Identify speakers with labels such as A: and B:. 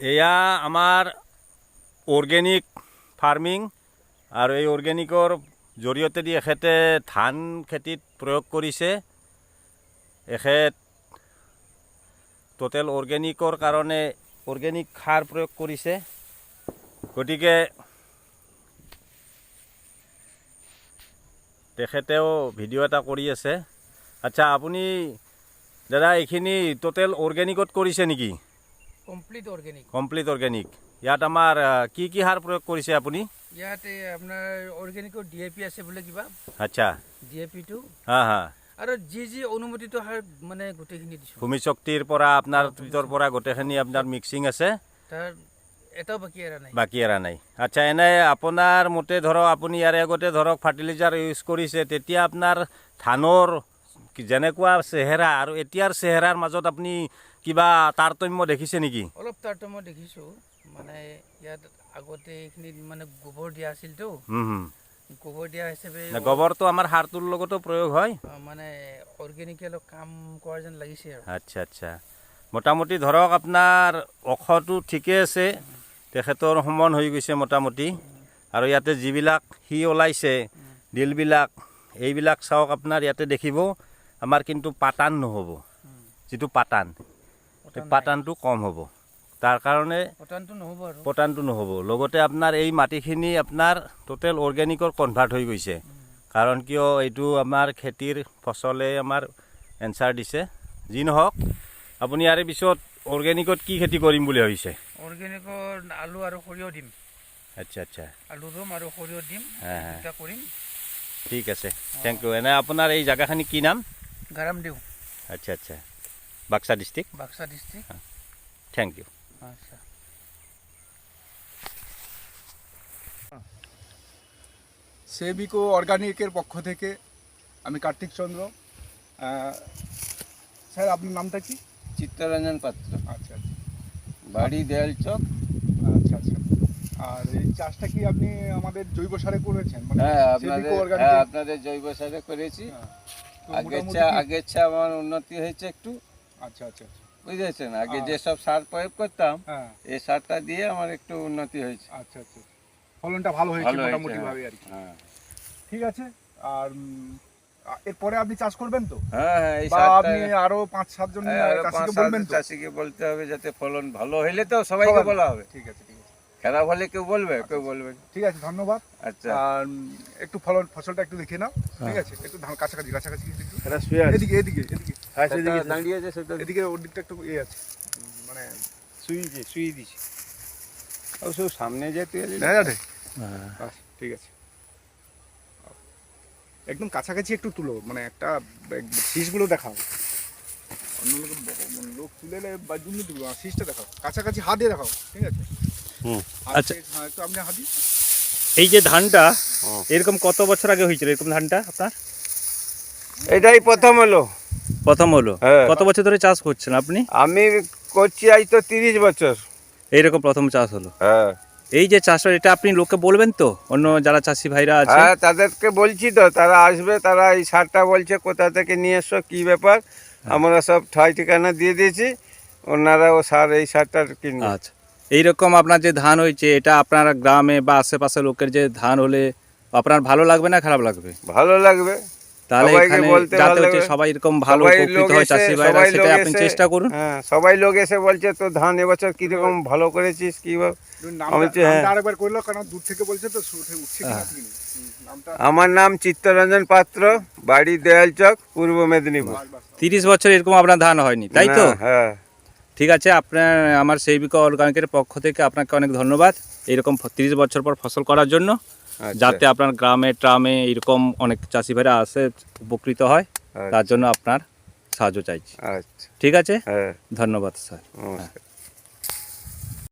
A: এয়া আমাৰ organic farming আৰু এই অৰ্গেনিকৰ জৰিয়তে দি এখেতে ধান খেতিত প্ৰয়োগ কৰিছে। এখেত টোটেল অৰ্গেনিকৰ কাৰণে অৰ্গেনিক সাৰ প্ৰয়োগ কৰিছে। গতিকে তেখেতেও ভিডিঅ' এটা কৰি আছে। আচ্ছা আপুনি দাদা এইখিনি টোটেল অৰ্গেনিকত কৰিছে নেকি?
B: কমপ্লিট অৰ্গেনিক
A: কমপ্লিট অৰ্গেনিক ইয়াত আমাৰ কি কি সাৰ প্ৰয়োগ কৰিছে আপুনি?
B: ইয়াতে আপোনাৰ অৰ্গেনিকৰ ডি এ পি আছে বোলে কিবা।
A: আচ্ছা।
B: ডি এ পিটো
A: হা হা।
B: আৰু যি যি অনুমোদিত সাৰ মানে গোটেইখিনি দিছোঁ।
A: ভূমি শক্তিৰ পৰা আপোনাৰ ট্ৰিটৰ পৰা গোটেইখিনি আপোনাৰ মিক্সিং আছে।
B: তাৰ এটাও বাকী এৰা নাই।
A: বাকী এৰা নাই। আচ্ছা এনে আপোনাৰ মতে ধৰক আপুনি ইয়াৰে আগতে ধৰক ফাৰ্টিলাইজাৰ ইউজ কৰিছে তেতিয়া আপোনাৰ ধানৰ যেনেকুৱা চেহেৰা আৰু এতিয়াৰ চেহেৰাৰ মাজত আপুনি কিবা তাৰতম্য দেখিছে নেকি?
B: অলপ তাৰতম্য দেখিছোঁ মানে ইয়াত আগতে এইখিনিত মানে গোবৰ দিয়া আছিলতো। গোবৰ দিয়া হিচাপে
A: গোবৰটো আমাৰ সাৰটোৰ লগতো প্ৰয়োগ হয়?
B: মানে অৰ্গেনিকে অলপ কাম কৰা যেন লাগিছে আৰু।
A: আচ্ছা আচ্ছা। মোটামুটি ধৰক আপোনাৰ ঔষধটো ঠিকে আছে তেখেতৰ সমান হৈ গৈছে মোটামুটি। আৰু ইয়াতে যিবিলাক সি ওলাইছে ডিলবিলাক এইবিলাক চাওক আপোনাৰ ইয়াতে দেখিব। আমাৰ কিন্তু পাতান নহ'ব। যিটো পাতান
B: পতান
A: পাতানটো কম হ'ব। তাৰ কাৰণে
B: পতানটো নহ'ব
A: নহ'ব। লগতে আপোনাৰ এই মাটিখিনি আপোনাৰ টোটেল অৰ্গেনিকৰ কনভাৰ্ট হৈ গৈছে। কাৰণ কিয় এইটো আমাৰ খেতিৰ ফচলে আমাৰ এনচাৰ দিছে। যি নহওক আপুনি ইয়াৰে পিছত অৰ্গেনিকত কি খেতি কৰিম বুলি ভাবিছে?
B: অৰ্গেনিকৰ আলু আৰু সৰিয়হ দিম।
A: আচ্ছা আচ্ছা।
B: আলু ৰুম আৰু সৰিয়হ দিম। কৰিম।
A: ঠিক আছে। থেংক ইউ এনে আপোনাৰ এই জেগাখিনি কি নাম? আচ্ছা আচ্ছা। Baksa district
B: Baksa district
A: thank you
B: আচ্ছা।
C: সেবিকো অর্গানিকের পক্ষ থেকে আমি কার্তিক চন্দ্র। স্যার আপনার নামটা কি?
D: চিত্তরঞ্জন পাত্র।
C: আচ্ছা আচ্ছা।
D: বাড়ি দেয়াল চক
C: আচ্ছা আচ্ছা। আর এই চাষটা কি আপনি আমাদের জৈব সারে করেছেন? মানে
D: হ্যাঁ আপনাদের হ্যাঁ আপনাদের জৈব সারে করেছি।
C: হ্যাঁ।
D: আগের
C: মোটামুটি
D: আগের চা আমার উন্নতি হয়েছে একটু।
C: আচ্ছা আচ্ছা আচ্ছা।
D: বুঝেছেন? আগে
C: হ্যাঁ।
D: যেসব সার প্রয়োগ করতাম
C: হ্যাঁ।
D: এই সারটা দিয়ে আমার একটু উন্নতি হয়েছে।
C: আচ্ছা আচ্ছা। ফলনটা ভালো হয়েছে মোটামুটি ভাবে আর কি।
D: হ্যাঁ
C: ঠিক আছে? আর এরপরে আপনি চাষ করবেন তো?
D: হ্যাঁ হ্যাঁ এই
C: আপনি আরও পাঁচ
D: হ্যাঁ,
C: চাষিকে
D: সাত
C: বলবেন তো?
D: চাষিকে বলতে হবে যাতে ফলন ভালো হইলে তো সবাইকে বলা হবে।
C: ঠিক আছে। ঠিক আছে
D: হলে কেউ বলবে? কেউ বলবে
C: ঠিক আছে ধন্যবাদ।
D: আচ্ছা।
C: আর একটু ফলন ফসলটা একটু দেখে নাও ঠিক আছে? একটু ধান কাছাকাছি কাছাকাছি একটু।
D: এটা শুয়ে
C: এদিকে এদিকে এদিকে।
D: সেটা দাঁড়িয়েছে সেটা
C: এদিকে ওর দিকটা একটু ইয়ে আছে। মানে
D: দিছি সামনে যেতে
C: যাবে? আচ্ছা ঠিক আছে। একদম কাছাকাছি একটু তুলো মানে একটা শীষগুলো দেখাও। অন্য লোক মানে লোক তুলে বা জুমনি তুলো আর শীষটা দেখাও। কাছাকাছি হাত দিয়ে দেখাও ঠিক আছে?
E: আচ্ছা।
C: হ্যাঁ
E: এই যে ধানটা এরকম কত বছর আগে হয়েছিল এরকম ধানটা আপনার?
D: এটাই প্রথম হলো।
E: প্রথম হলো।
D: হ্যাঁ।
E: কত বছর ধরে চাষ করছেন আপনি?
D: আমি করছি আজ তো তিরিশ বছর।
E: এইরকম প্রথম চাষ হলো।
D: হ্যাঁ।
E: এই যে চাষটা এটা আপনি লোককে বলবেন তো? অন্য যারা চাষি ভাইরা আছে?
D: হ্যাঁ তাদেরকে বলছি তো তারা আসবে তারা এই সারটা বলছে কোথা থেকে নিয়ে এসো কী ব্যাপার? আমরা সব ঠাই ঠিকানা দিয়ে দিয়েছি ওনারা ও সার এই সারটা কিনবে।
E: আচ্ছা। এইরকম আপনার যে ধান হয়েছে এটা আপনার গ্রামে বা আশেপাশে লোকের যে ধান হলে আপনার ভালো লাগবে না খারাপ লাগবে?
D: ভালো লাগবে।
E: তাহলে এখানে যাতে হচ্ছে সবাই এরকম ভালো উপকৃত হয় চাষি ভাইরা
D: লোক
E: আপনি চেষ্টা করুন।
D: হ্যাঁ সবাই লোক এসে বলছে তো ধান এবছর কীরকম ভালো করেছিস কি আমি তো- হ্যাঁ।
C: আরেকবার করল কারণ দূর থেকে বলছে তো উঠে উঠছে নামটা
D: আমার নাম চিত্তরঞ্জন পাত্র বাড়ি দেয়াল চক পূর্ব মেদিনীপুর।
E: তিরিশ বছর এরকম আপনার ধান হয়নি তাই তো?
D: হ্যাঁ।
E: ঠিক আছে আপনার আমার সেইবিকা অর্গানিকের পক্ষ থেকে আপনাকে অনেক ধন্যবাদ। এরকম তিরিশ বছর পর ফসল করার জন্য
D: আচ্ছা,
E: যাতে আপনার গ্রামে ট্রামে এরকম অনেক চাষি ভাইরা আসে উপকৃত হয়
D: আচ্ছা,
E: তার জন্য আপনার সাহায্য চাইছি।
D: আচ্ছা।
E: ঠিক আছে?
D: হ্যাঁ।
E: ধন্যবাদ স্যার।